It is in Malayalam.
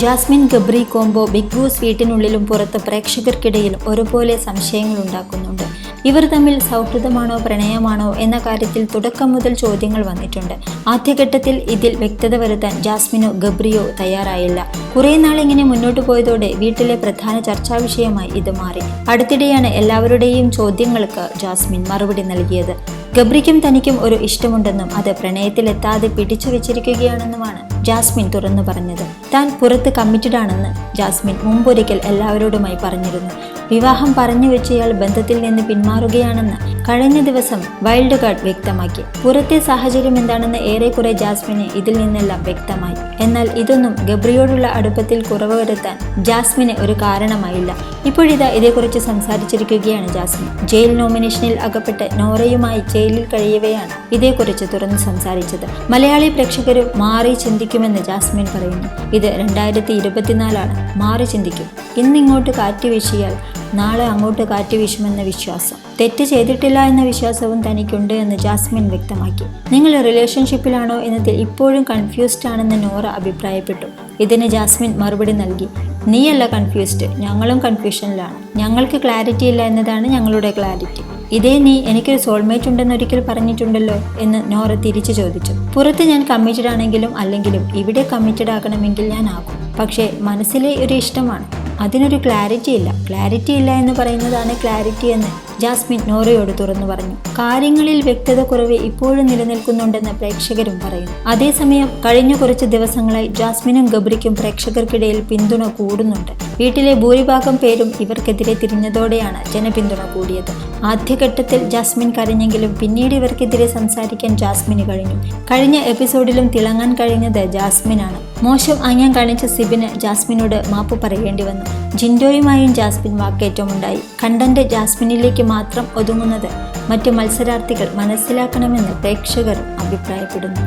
Jasmine Gabri combo big boss വീട്ടിനുള്ളിലും പുറത്ത് പ്രേക്ഷകർക്കിടയിലും ഒരുപോലെ സംശയങ്ങൾ ഉണ്ടാക്കുന്നുണ്ട്. ഇവർ തമ്മിൽ സൗഹൃദമാണോ പ്രണയമാണോ എന്ന കാര്യത്തിൽ തുടക്കം മുതൽ ചോദ്യങ്ങൾ വന്നിട്ടുണ്ട്. ആദ്യഘട്ടത്തിൽ ഇതിൽ വ്യക്തത വരുത്താൻ ജാസ്മിനോ ഗബ്രിയോ തയ്യാറായില്ല. കുറേ നാൾ ഇങ്ങനെ മുന്നോട്ട് പോയതോടെ വീട്ടിലെ പ്രധാന ചർച്ചാ വിഷയമായി ഇത് മാറി. അടുത്തിടെയാണ് എല്ലാവരുടെയും ചോദ്യങ്ങൾക്ക് ജാസ്മിൻ മറുപടി നൽകിയത്. ഗബ്രിക്കും തനിക്കും ഒരു ഇഷ്ടമുണ്ടെന്നും അത് പ്രണയത്തിലെത്താതെ പിടിച്ചു വെച്ചിരിക്കുകയാണെന്നുമാണ് ജാസ്മിൻ തുറന്നു പറഞ്ഞത്. താൻ പുറത്ത് കമ്മിറ്റഡ് ആണെന്ന് ജാസ്മിൻ മുമ്പൊരിക്കൽ എല്ലാവരോടുമായി പറഞ്ഞിരുന്നു. വിവാഹം പറഞ്ഞു വെച്ചയാൾ ബന്ധത്തിൽ നിന്ന് പിന്മാറുകയാണെന്ന് കഴിഞ്ഞ ദിവസം വൈൽഡ് കാർഡ് വ്യക്തമാക്കി. പുറത്തെ സാഹചര്യം എന്താണെന്ന് ഏറെക്കുറെ ജാസ്മിന് ഇതിൽ നിന്നെല്ലാം വ്യക്തമായി. എന്നാൽ ഇതൊന്നും ഗബ്രിയോടുള്ള അടുപ്പത്തിൽ കുറവ് വരുത്താൻ ജാസ്മിന് ഒരു കാരണമായില്ല. ഇപ്പോഴിതാ ഇതേക്കുറിച്ച് സംസാരിച്ചിരിക്കുകയാണ് ജാസ്മിൻ. ജയിൽ നോമിനേഷനിൽ അകപ്പെട്ട് നോറയുമായി ജയിലിൽ കഴിയവെയാണ് ഇതേക്കുറിച്ച് തുറന്നു സംസാരിച്ചത്. മലയാളി പ്രേക്ഷകരും മാറി ചിന്തിക്കുമെന്ന് ജാസ്മിൻ പറയുന്നു. ഇത് രണ്ടായിരത്തി ഇരുപത്തിനാലാണ്. മാറി ചിന്തിക്കും. ഇന്നിങ്ങോട്ട് കാറ്റ് വീശിയാൽ നാളെ അങ്ങോട്ട് കാറ്റ് വീശുമെന്ന വിശ്വാസം. തെറ്റ് ചെയ്തിട്ടില്ല എന്ന വിശ്വാസവും തനിക്കുണ്ട് എന്ന് ജാസ്മിൻ വ്യക്തമാക്കി. നിങ്ങൾ റിലേഷൻഷിപ്പിലാണോ എന്നതിൽ ഇപ്പോഴും കൺഫ്യൂസ്ഡ് ആണെന്ന് നോറ അഭിപ്രായപ്പെട്ടു. ഇതിന് ജാസ്മിൻ മറുപടി നൽകി. നീയല്ല കൺഫ്യൂസ്ഡ് ഞങ്ങളും കൺഫ്യൂഷനിലാണ് ഞങ്ങൾക്ക് ക്ലാരിറ്റി ഇല്ല എന്നതാണ് ഞങ്ങളുടെ ക്ലാരിറ്റി ഇതേ നീ എനിക്കൊരു സോൾമേറ്റ് ഉണ്ടെന്ന് ഒരിക്കൽ പറഞ്ഞിട്ടുണ്ടല്ലോ എന്ന് നോറ തിരിച്ചു ചോദിച്ചു. പുറത്ത് ഞാൻ കമ്മിറ്റഡ് ആണെങ്കിലും അല്ലെങ്കിലും ഇവിടെ കമ്മിറ്റഡ് ആക്കണമെങ്കിൽ ഞാൻ ആകും. പക്ഷേ മനസ്സിലെ ഒരു ഇഷ്ടമാണ്. അതിനൊരു ക്ലാരിറ്റി ഇല്ല. ക്ലാരിറ്റി ഇല്ല എന്ന് പറയുന്നതാണ് ക്ലാരിറ്റി എന്ന് ജാസ്മിൻ നോറയോട് തുറന്നു പറഞ്ഞു. കാര്യങ്ങളിൽ വ്യക്തത കുറവ് ഇപ്പോഴും നിലനിൽക്കുന്നുണ്ടെന്ന് പ്രേക്ഷകരും പറയുന്നു. അതേസമയം കഴിഞ്ഞ കുറച്ച് ദിവസങ്ങളായി ജാസ്മിനും ഗബ്രിക്കും പ്രേക്ഷകർക്കിടയിൽ പിന്തുണ കൂടുന്നുണ്ട്. വീട്ടിലെ ഭൂരിഭാഗം പേരും ഇവർക്കെതിരെ തിരിഞ്ഞതോടെയാണ് ജനപിന്തുണ കൂടിയത്. ആദ്യഘട്ടത്തിൽ ജാസ്മിൻ കരഞ്ഞെങ്കിലും പിന്നീട് ഇവർക്കെതിരെ സംസാരിക്കാൻ ജാസ്മിന് കഴിഞ്ഞു. കഴിഞ്ഞ എപ്പിസോഡിലും തിളങ്ങാൻ കഴിഞ്ഞത് ജാസ്മിനാണ്. മോശം ആംഗ്യം കാണിച്ച സിബിന് ജാസ്മിനോട് മാപ്പ് പറയേണ്ടി വന്നു. ജിൻഡോയുമായും ജാസ്മിൻ വാക്കേറ്റമുണ്ടായി. കണ്ടന്റ് ജാസ്മിനിലേക്ക് മാത്രം ഒതുങ്ങുന്നത് മറ്റു മത്സരാർത്ഥികൾ മനസ്സിലാക്കണമെന്ന് പ്രേക്ഷകർ അഭിപ്രായപ്പെടുന്നു.